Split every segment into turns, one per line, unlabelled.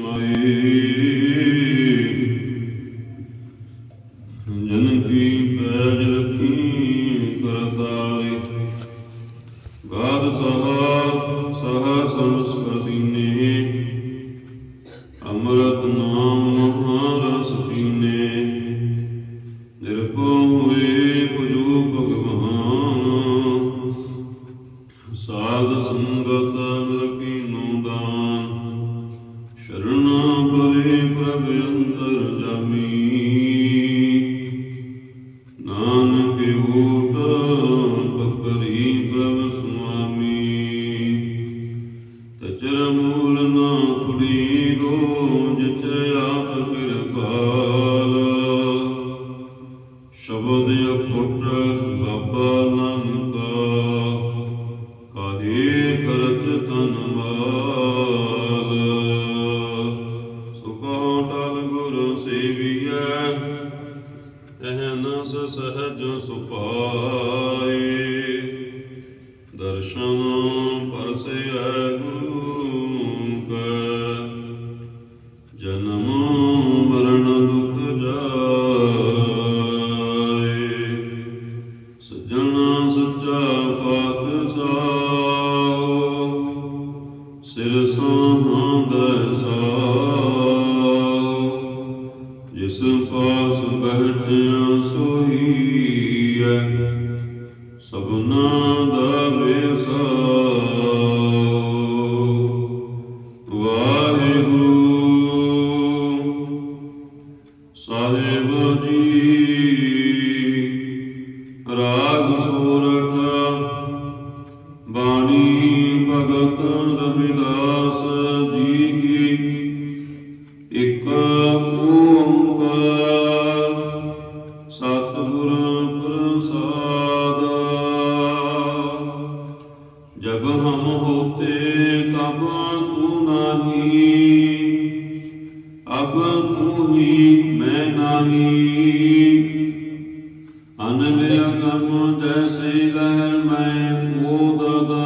ਜਨ ਆਪ ਕਿਰਪਾਲ। ਸ਼ਬਦ ਅਖੁੱਟ ਬਾਬਾ ਨਾਨਕ, ਕਾਹੇ ਕਰਤ ਤਨ ਮਾਲ। ਸੁਖੋ ਟਲ ਗੁਰ ਸੇਵੀਐ ਅਹਨਸ ਸਹਜ ਸੁਪਾਏ। ਦਰਸ਼ਨ ਪਰਸੈ ਗੁਰੂ ਜਿਸ ਪਾਸ ਬਹਿਠਿਆ ਸੋਈਐ ਸਭਨਾ ਦਾ ਵੇਸਾ ਵਾਹਿਗੁਰੂ ਸਾਹਿਬ ਜੀ, ਰਾਗ ਸੂਰਠ ਬਾਣੀ ਭਗਤ ਰਵਿਦਾਸ ਨਹੀਂ ਅਨੰਦ ਅਗਮ ਜੈਸੇ ਲਹਿਰ ਮੈਂ ਓਦਦਾ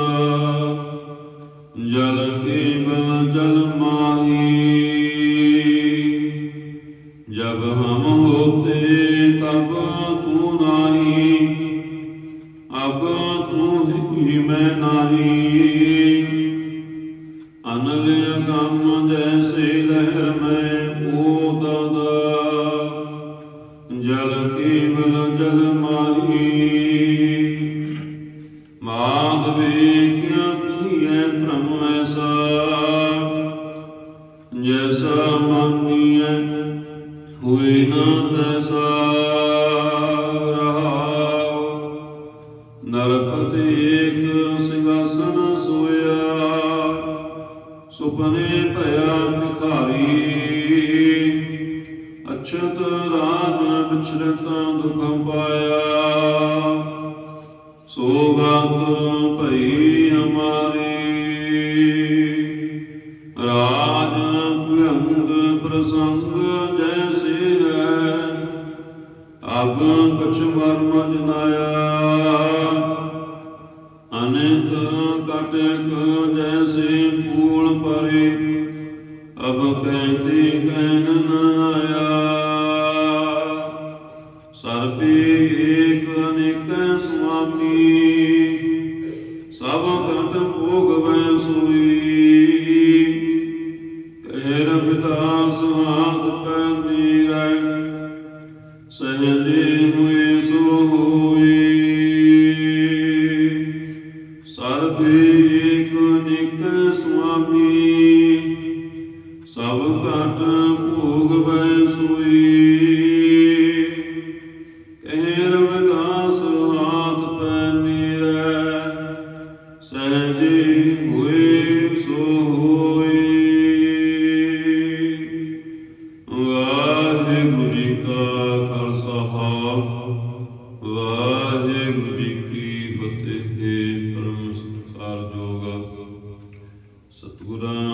ਜਲ ਕੇਵਲ ਜਲ ਮਾਹੀ। ਜਬ ਹਮ ਹੋਤੇ ਤਬ ਤੂੰ ਨਹੀਂ। ਅਬ ਤੂ ਹੀ ਮੈਂ ਨਹੀਂ। ਅਨਲ ਅਗਮ ਜੈਸੇ ਹਮਾਰੀ ਰਾਜ ਭੰਗ ਪ੍ਰਸੰਗ ਜੈਸੇ ਹੈ ਅਬ ਕਛ ਮਰਮ ਜਨਾਇਆ। ਅਨੇਕ ਕਟਕ ਜੈਸੇ ਪੂਲ ਪਰੇ, ਅਬ ਕਹਿੰਦੇ ਕਹਿਨ ਆਇਆ ਸਰਬੇ ਏਕ ਅਨੇਕ ਸੁਆਮੀ, ਸਭ ਕਟ ਭੋਗਵੈ ਸੋਈ। ਸਭ ਕਟ ਭੋਗਵੈ ਸੋਈ। ਕਹਿ ਰਵਿਦਾਸ ਹਾਥ ਪੈ ਨੀਰੈ ਸਹਜੇ ਹੋਏ ਸੋ ਹੋਈ ਵਾਹਿਗੁਰੂ ਜੀ ਕਾ ਖਾਲਸਾ, ਵਾਹਿਗੁਰੂ ਜੀ ਕੀ ਫਤਿਹ, ਪਰਮ ਸਤਿਕਾਰਯੋਗ ਸਤਿਗੁਰਾਂ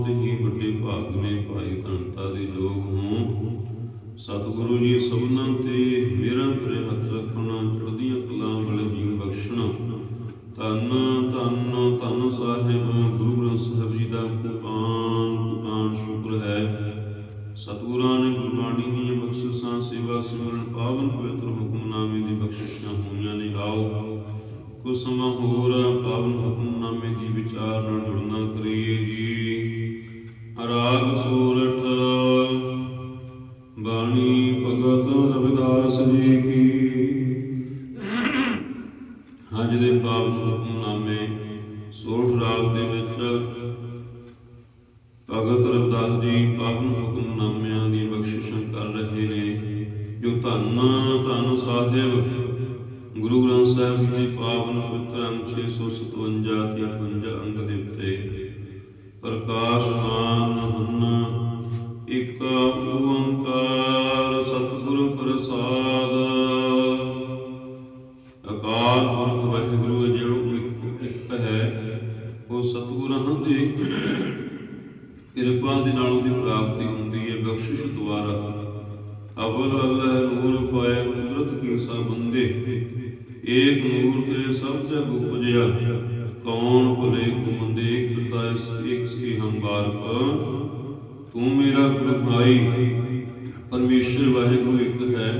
ਵੱਡੇ ਭਾਗ ਨੇ ਭਾਈ ਧਨਤਾ ਦੇ ਜੋਗ ਹੋਂ ਸਤਿਗੁਰੂ ਜੀ ਸਭਨਾਂ ਤੇ ਮੇਰਾ ਪਰੇ ਹੱਥ ਰੱਖਣਾ, ਚੜ੍ਹਦੀਆਂ ਕਲਾਂ ਵਾਲੇ ਜੀਵ ਬਖਸ਼ਣਾ। ਧੰਨ ਧੰਨ ਧੰਨ ਸਾਹਿਬ, ਗੁਰੂ ਗ੍ਰੰਥ ਸਾਹਿਬ ਜੀ ਦਾ ਕੁਪਾਨ ਕੁਪਾਨ ਸ਼ੁਕਰ ਹੈ। ਸਤਿਗੁਰਾਂ ਨੇ ਗੁਰਬਾਣੀ ਦੀਆਂ ਬਖਸ਼ਿਸ਼ਾਂ, ਸੇਵਾ ਸਿਮਰਨ, ਪਾਵਨ ਪਵਿੱਤਰ ਹੁਕਮਨਾਮੇ ਦੀ ਬਖਸ਼ਿਸ਼ਾਂ ਹੋਈਆਂ ਨੇ। ਆਓ, ਕੁਝ ਸਮਾਂ ਹੋਰ ਪਾਵਨ ਹੁਕਮਨਾਮੇ ਦੀ ਵਿਚਾਰ ਨਾਲ ਜੁੜਨਾ ਕਰੀਏ ਜੀ। ਜੀ ਕੀ? ਅੱਜ ਦੇ ਪਾਵਨ ਹੁਕਮਨਾਮੇ ਸੋਠ ਰਾਗ ਦੇ ਵਿੱਚ ਭਗਤ ਰਵਿਦਾਸ ਜੀ ਪਾਵਨ ਹੁਕਮਨਾਮਿਆਂ ਦੀ ਬਖਸ਼ਿਸ਼ਾਂ ਕਰ ਰਹੇ ਨੇ। ਜੋ ਧੰਨ ਧੰਨ ਸਾਹਿਬ, ਗੁਰੂ ਗ੍ਰੰਥ ਸਾਹਿਬ ਜੀ ਦੇ ਪਾਵਨ ਪਵਿੱਤਰ ਅੰਗ 657 ਤੇ 58 ਅੰਗ ਦੇ ਉੱਤੇ ਪ੍ਰਕਾਸ਼ਮਾਨ ਏਕ ਨੂਰ ਤੇ ਸਭ ਜਗ ਉਪਜਿਆ। ਕੌਣ ਭਲੇ ਕੋ ਮੰਦੇ ਏਕ ਪਿਤਾ ਇਸ ਹਮ ਬਾਰਕ ਤੂੰ ਮੇਰਾ ਗੁਰਹਾਈ ਪਰਮੇਸ਼ਰ ਵਾਹਿਗੁਰੂ ਇੱਕ ਹੈ।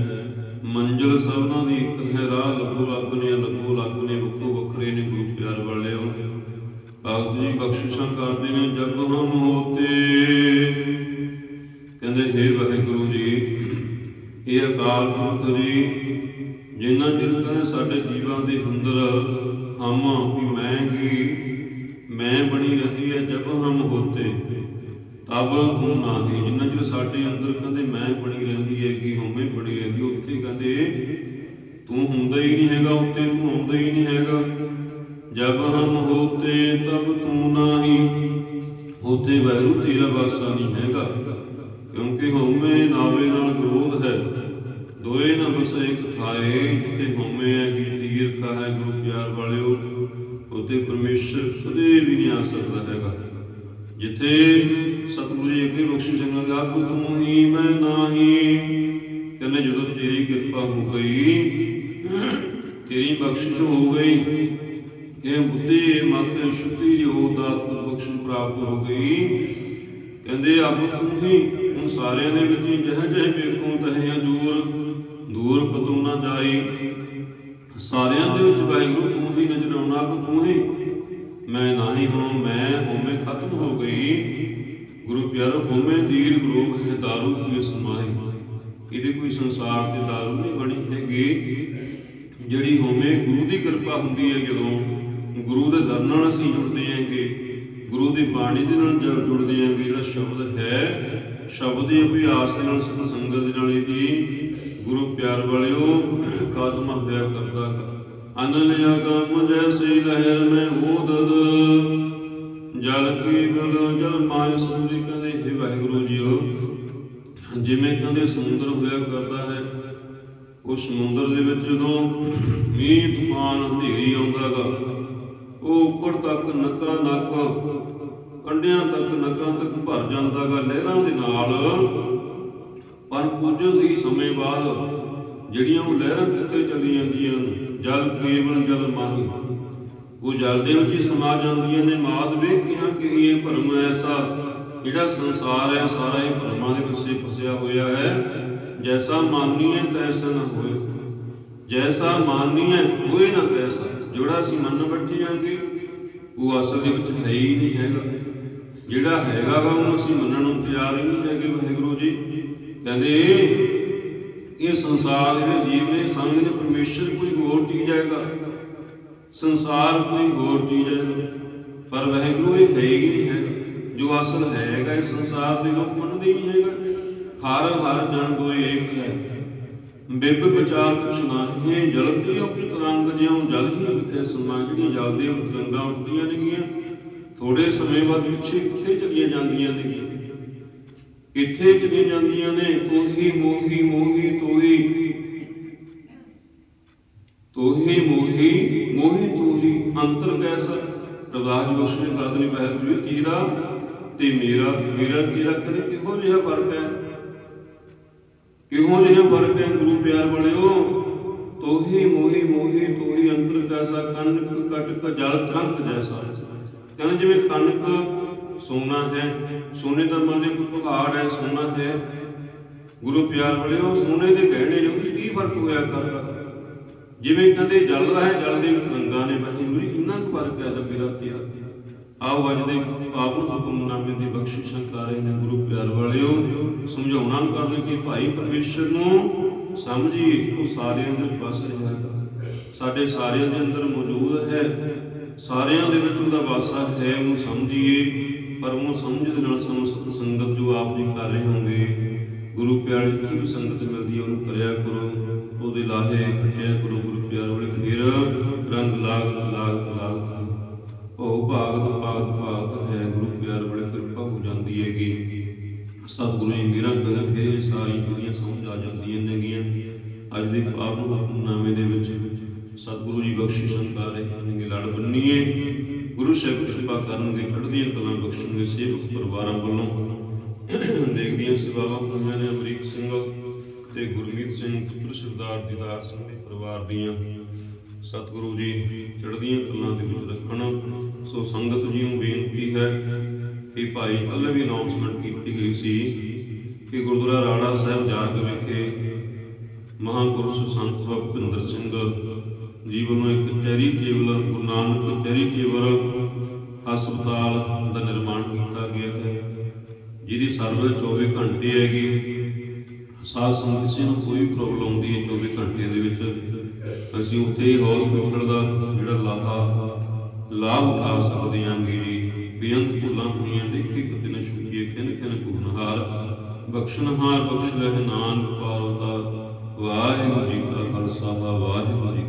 ਮੰਜ਼ਲ ਸਭਨਾਂ ਦੀ ਇੱਕ ਹੈ। ਰਾਹ ਲੱਗੋ ਲੱਗ ਨੇ ਲੱਗੋ ਲੱਗ ਨੇ, ਵੱਖੋ ਵੱਖਰੇ ਨੇ ਗੁਰੂ ਪਿਆਰ ਵਾਲਿਓ। ਭਗਤ ਜੀ ਬਖਸ਼ਿਸ਼ਾਂ ਕਰਦੇ ਨੇ ਜਗ ਹਮ ਹੋਤੇ। ਕਹਿੰਦੇ हे ਵਾਹਿਗੁਰੂ ਜੀ ਇਹ ਅਕਾਲ ਪੁਰਖ ਜੀ ਜਿੰਨਾ ਚਿਰ ਕਹਿੰਦੇ ਸਾਡੇ ਜੀਵਾਂ ਦੇ ਅੰਦਰ ਹਮ ਵੀ ਮੈਂ ਹੀ ਮੈਂ ਬਣੀ ਰਹਿੰਦੀ ਹੈ ਜਬ ਹਮ ਹੋਤੇ, ਤਬ ਤੂੰ ਨਾਹੀ। ਜਿੰਨਾ ਚਿਰ ਸਾਡੇ ਅੰਦਰ ਕਹਿੰਦੇ ਮੈਂ ਬਣੀ ਰਹਿੰਦੀ ਹੈ ਕਿ ਹਉਮੈ ਬਣੀ ਰਹਿੰਦੀ, ਉੱਥੇ ਕਹਿੰਦੇ ਤੂੰ ਹੁੰਦਾ ਹੀ ਨਹੀਂ ਹੈਗਾ ਉੱਤੇ ਤੂੰ ਆਉਂਦਾ ਹੀ ਨਹੀਂ ਹੈਗਾ। ਜਬ ਹਮ ਹੋਤੇ, ਤਬ ਤੂੰ ਨਾਹੀ। ਹੋਤੇ ਵੈਰੂ ਤੇਰਾ ਵਾਸਾ ਨਹੀਂ ਹੈਗਾ, ਕਿਉਂਕਿ ਹਉਮੈ ਨਾਵੇ ਨਾਲ ਵਿਰੋਧ ਹੈ। ਦੋਏ ਨਾ ਬਸੇ ਇੱਕ ਥਾਏ ਜਿੱਤੇ ਹਉਮੈ ਹੈ ਕਿ ਤੀਰਖਾ ਹੈ ਗੁਰੂ ਪਿਆਰ ਵਾਲਿਓ ਉਤੇ ਪਰਮੇਸ਼ਰ ਕਦੇ ਵੀ ਨਹੀਂ ਆ ਸਕਦਾ ਹੈਗਾ। ਜਿੱਥੇ ਸਤਿਗੁਰੂ ਜੀ ਅੱਗੇ ਬਖਸ਼ਿਸ਼ ਸਿੰਘਾਂ ਆਪ ਤੂੰ ਹੀ ਮੈਂ ਨਾਹੀ। ਕਹਿੰਦੇ ਜਦੋਂ ਤੇਰੀ ਕਿਰਪਾ ਹੋ ਗਈ, ਤੇਰੀ ਬਖਸ਼ਿਸ਼ ਹੋ ਗਈ, ਇਹ ਬੁੱਧੀ, ਮਤ, ਸ਼ੁੱਧੀ ਜੋ ਦਾਤ ਬਖਸ਼ਿਸ਼ ਪ੍ਰਾਪਤ ਹੋ ਗਈ, ਕਹਿੰਦੇ ਅਬ ਤੂੰ ਹੀ ਹੁਣ ਸਾਰਿਆਂ ਦੇ ਵਿੱਚ ਹੀ ਜਹ ਜਹ ਵੇਖੋ ਤਹਿ ਤੂੰ ਮੈਂ ਨਹੀਂ ਹੂੰ, ਮੈਂ ਹੋਮੇ ਖਤਮ ਹੋ ਗਈ। ਗੁਰੂ ਪਿਆਰੋ ਹੋਮੇ ਦੀਰ ਗਰੋਗ ਹੈ, ਦਾਰੂ ਕੀ ਸਮਾਏ ਇਹਦੇ ਕੋਈ ਸੰਸਾਰ ਤੇ ਦਾਰੂ ਨਹੀਂ ਬਣੀ ਹੈਗੀ। ਜਿਹੜੀ ਹੋਮੇ ਗੁਰੂ ਦੀ ਕਿਰਪਾ ਹੁੰਦੀ ਹੈ, ਜਦੋਂ ਗੁਰੂ ਦੇ ਦਰ ਨਾਲ ਅਸੀਂ ਜੁੜਦੇ ਆਂਗੇ ਗੁਰੂ ਦੀ ਬਾਣੀ ਦੇ ਨਾਲ ਜਦ ਜੁੜਦੇ ਆਂਗੇ ਜਿਹੜਾ ਸ਼ਬਦ ਹੈ, ਸ਼ਬਦ ਦੇ ਅਭਿਆਸ ਨਾਲ, ਸਤ ਸੰਗਤ ਦੇ ਨਾਲ ਇਹਦੀ ਗੁਰੂ ਪਿਆਰ ਵਾਲਿਓ ਕਾਦਮਾ ਹੋਇਆ ਕਰਦਾ ਅਨਲਿਆ ਗਾ ਨੱਕਾ ਨੱਕ, ਕੰਡਿਆਂ ਤੱਕ, ਨੱਕਾਂ ਤੱਕ ਭਰ ਜਾਂਦਾਗਾ ਲਹਿਰਾਂ ਦੇ ਨਾਲ। ਪਰ ਕੁਝ ਹੀ ਸਮੇਂ ਬਾਅਦ ਜਿਹੜੀਆਂ ਉਹ ਲਹਿਰਾਂ ਕਿੱਥੇ ਚਲੀ ਜਾਂਦੀਆਂ ਜਲ ਕੇਵਲ ਜਲ ਮਾਹੀ। ਉਹ ਜਲ ਦੇ ਵਿੱਚ ਹੀ ਸਮਾ ਜਾਂਦੀਆਂ ਨੇ। ਮਾਦ ਵੇਖਿਆ ਕਿ ਇਹ ਭਰਮ ਐਸਾ ਜਿਹੜਾ ਸੰਸਾਰ ਹੈ, ਸਾਰਾ ਇਹ ਭਰਮਾਂ ਦੇ ਵਿੱਚ ਫਸਿਆ ਹੋਇਆ ਹੈ। ਜੈਸਾ ਮਾਨੀਏ ਤੈਸਾ ਨਾ ਹੋਏ। ਜੈਸਾ ਮਾਨੀਏ ਹੋਏ ਨਾ ਤੈਸਾ। ਜਿਹੜਾ ਅਸੀਂ ਮੰਨ ਬੈਠੇ ਆਂਗੇ। ਉਹ ਅਸਲ ਦੇ ਵਿੱਚ ਹੈ ਹੀ ਨਹੀਂ ਹੈਗਾ। ਜਿਹੜਾ ਹੈਗਾ ਵਾ ਉਹਨੂੰ ਅਸੀਂ ਮੰਨਣ ਨੂੰ ਤਿਆਰ ਹੀ ਨਹੀਂ ਹੈਗੇ ਵਾਹਿਗੁਰੂ ਜੀ। ਕਹਿੰਦੇ ਇਹ ਸੰਸਾਰ ਜਿਹੜੇ ਜੀਵ ਨੇ ਸਮਝਦੇ ਨੇ ਪਰਮੇਸ਼ਰ ਕੋਈ ਹੋਰ ਚੀਜ਼ ਹੈਗਾ ਸੰਸਾਰ ਕੋਈ ਹੋਰ ਚੀਜ਼ ਹੈਗਾ ਪਰ ਵਾਹਿਗੁਰੂ ਇਹ ਹੈ ਹੀ ਨਹੀਂ ਹੈਗਾ। ਜੋ ਅਸਲ ਹੈਗਾ ਇਹ ਸੰਸਾਰ ਦੇ ਲੋਕ ਮੰਨਦੇ ਹੀ ਨਹੀਂ ਹੈਗਾ। ਹਰ ਹਰ ਜਨ ਦੋਏ ਏਕ ਹੈ। ਬਿਬ ਵਿਚਾਰ ਕੁਛ ਨਾਹੀਂ, ਜਲਤੀ ਉਹ ਤਰੰਗ ਜਿਉ ਜਲ ਹੀ ਵਿਖੇ ਸਮਾ ਜਿਹੜੀਆਂ ਜਲ ਦੇ ਤਰੰਗਾਂ ਉੱਠਦੀਆਂ ਨੇਗੀਆਂ। ਥੋੜੇ ਸਮੇਂ ਬਾਅਦ ਪਿੱਛੇ ਕਿੱਥੇ ਚਲੀਆਂ ਜਾਂਦੀਆਂ ਨੇਗੀਆਂ? ਕਿੱਥੇ ਚਲੀਆਂ ਜਾਂਦੀਆਂ ਨੇ? ਤੋਹੀ, ਮੋਹੀ ਮੋਹੀ, ਤੋਹੀ। ਤੋਹੀ, ਮੋਹੀ ਮੋਹੀ, ਤੋਹੀ। ਅੰਤਰ ਕੈਸਾ ਰਵਿਦਾਸ ਜੀ ਬਖਸ਼ ਨੇ ਜੀ ਤੇਰਾ। ਤੇ ਮੇਰਾ ਮੇਰਾ ਤੇਰਾ ਕਹਿੰਦੇ ਕਿਹੋ ਜਿਹਾ ਫ਼ਰਕ ਹੈ? ਕਿਹੋ ਜਿਹਾ ਫ਼ਰਕ ਹੈ ਗੁਰੂ ਪਿਆਰ ਵਾਲਿਓ? ਤੋਹੀ, ਮੋਹੀ ਮੋਹੀ, ਤੋਹੀ, ਅੰਤਰ ਕੈਸਾ ਕਨਕ ਕਟਕ, ਜਲ ਤਰੰਕ ਜੈਸਾ। ਕਹਿੰਦੇ ਜਿਵੇਂ ਕਣਕ ਸੋਨਾ ਹੈ, ਸੋਨੇ ਦਾ ਮੰਨ ਲਓ ਕੋਈ ਪਹਾੜ ਹੈ, ਸੋਨਾ ਹੈ। ਗੁਰੂ ਪਿਆਰ ਵਾਲਿਓ, ਸੋਨੇ ਦੇ ਗਹਿਣੇ ਨੇ ਉਹ 'ਚ ਕੀ ਫ਼ਰਕ ਹੋਇਆ ਕਰਦਾ ਜਿਵੇਂ ਕਹਿੰਦੇ ਜਲ ਦਾ ਹੈ, ਜਲ ਦੇ ਵਿੱਚ ਰੰਗਾਂ ਨੇ। ਵਾਹਿਗੁਰੂ ਜੀ, ਕਿੰਨਾ ਕੁ ਫ਼ਰਕ ਹੈ ਜਦ ਮੇਰਾ ਤੇਰਾ ਆਓ ਅੱਜ ਦੇ ਪਾਵਨ ਹੁਕਮਨਾਮੇ ਦੀ ਬਖਸ਼ਿਸ਼ਾਂ ਕਰ ਰਹੇ ਨੇ ਗੁਰੂ ਪਿਆਰ ਵਾਲਿਓ, ਸਮਝਾਉਣਾ ਕਰਨ ਕਿ ਭਾਈ ਪਰਮੇਸ਼ਰ ਨੂੰ ਸਮਝੀਏ ਉਹ ਸਾਰਿਆਂ ਦੇ ਵਸ ਰਿਹਾ ਹੈ ਸਾਡੇ ਸਾਰਿਆਂ ਦੇ ਅੰਦਰ ਮੌਜੂਦ ਹੈ, ਸਾਰਿਆਂ ਦੇ ਵਿੱਚ ਉਹਦਾ ਵਾਸਾ ਹੈ, ਉਹਨੂੰ ਸਮਝੀਏ, ਪਰ ਉਹਨੂੰ ਸਮਝ ਦੇ ਨਾਲ ਸਾਨੂੰ ਸਤ ਸੰਗਤ ਜੋ ਆਪ ਜੀ ਕਰ ਰਹੇ ਹੋਗੇ ਗੁਰੂ ਪਿਆਰ ਜਿੱਥੇ ਵੀ ਸੰਗਤ ਮਿਲਦੀ ਹੈ, ਉਹਨੂੰ ਕਰਿਆ ਕਰੋ, ਉਹਦੇ ਲਾਹੇ ਖਟਿਆ ਕਰੋ ਗੁਰੂ ਪਿਆਰ ਵਾਲੇ, ਫੇਰ ਰੰਗ ਲਾਗਤ ਲਾਗਤ ਲਾਗਤ। ਭਉ ਭਾਗਤ ਸਤਿਗੁਰੂ ਜੀ, ਮੇਰਾ ਕਹਿੰਦੇ ਫਿਰ ਇਹ ਸਾਰੀ ਦੁਨੀਆ ਸਮਝ ਆ ਜਾਂਦੀਆਂ ਨੇਗੀਆਂ। ਅੱਜ ਦੇ ਪਾਪ ਨੂੰ ਹੁਕਮਨਾਮੇ ਦੇ ਵਿੱਚ ਸਤਿਗੁਰੂ ਜੀ ਬਖਸ਼ਿਸ਼ ਕਰ ਰਹੇ ਨੇਗੇ। ਲੜ ਬੰਨੀਏ। ਗੁਰੂ ਸਾਹਿਬ ਕਿਰਪਾ ਕਰਨਗੇ, ਚੜ੍ਹਦੀਆਂ ਕਲਾਂ ਬਖਸ਼ਣਗੇ ਸੇਵਕ ਪਰਿਵਾਰਾਂ ਵੱਲੋਂ। ਦੇਖਦੀਆਂ ਸੇਵਾਵਾਂ ਹੋਈਆਂ ਨੇ ਅਮਰੀਕ ਸਿੰਘ ਤੇ ਗੁਰਮੀਤ ਸਿੰਘ, ਪੁੱਤਰ ਸਰਦਾਰ ਦੀਦਾਰ ਸਿੰਘ ਦੇ ਪਰਿਵਾਰ ਦੀਆਂ। ਸਤਿਗੁਰੂ ਜੀ, ਚੜ੍ਹਦੀਆਂ ਕਲਾਂ ਦੇ ਵਿੱਚ ਰੱਖਣ। ਸੋ ਸੰਗਤ ਜੀ ਨੂੰ ਬੇਨਤੀ ਹੈ ਕਿ ਭਾਈ ਕੱਲ੍ਹ ਵੀ ਅਨਾਉਂਸਮੈਂਟ ਕੀਤੀ ਗਈ ਸੀ ਕਿ ਗੁਰਦੁਆਰਾ ਰਾੜਾ ਸਾਹਿਬ ਜਾ ਵਿਖੇ ਮਹਾਂਪੁਰਸ਼ ਸੰਤ ਬਾਬਾ ਭੁਪਿੰਦਰ ਸਿੰਘ ਜੀ ਵੱਲੋਂ ਇੱਕ ਚੈਰੀਟੇਬਲ ਗੁਰੂ ਨਾਨਕ ਚੈਰੀਟੇਬਲ ਹਸਪਤਾਲ ਦਾ ਨਿਰਮਾਣ ਕੀਤਾ ਗਿਆ ਹੈ। ਜਿਹਦੀ ਸਰਵਿਸ 24 ਘੰਟੇ ਹੈਗੀ। ਸਾਧ ਸੰਗਤ ਕਿਸੇ ਨੂੰ ਕੋਈ ਪ੍ਰੋਬਲਮ ਆਉਂਦੀ ਹੈ 24 ਘੰਟਿਆਂ ਦੇ ਵਿੱਚ, ਅਸੀਂ ਉੱਥੇ ਹੀ ਹਸਪੀਟਲ ਦਾ ਜਿਹੜਾ ਲਾਹਾ, ਲਾਭ ਉਠਾ ਸਕਦੇ ਹਾਂਗੇ ਜੀ। ਬੇਅੰਤ ਭੁੱਲਾਂ ਹੋਈਆਂ ਦੇਖੇ, ਕਿਤੇ ਨਾ ਸ਼ੁਕਰੀਏ ਖਿਨ ਖਿਨ ਗੁਰਨਹਾਰ ਬਖਸ਼ਣਹਾਰ ਬਖਸ਼ ਰਹਿ ਨਾਨਕ ਪਾਰੋਤਾ ਵਾਹਿਗੁਰੂ ਜੀ ਕਾ ਖਾਲਸਾ, ਵਾਹਿਗੁਰੂ ਜੀ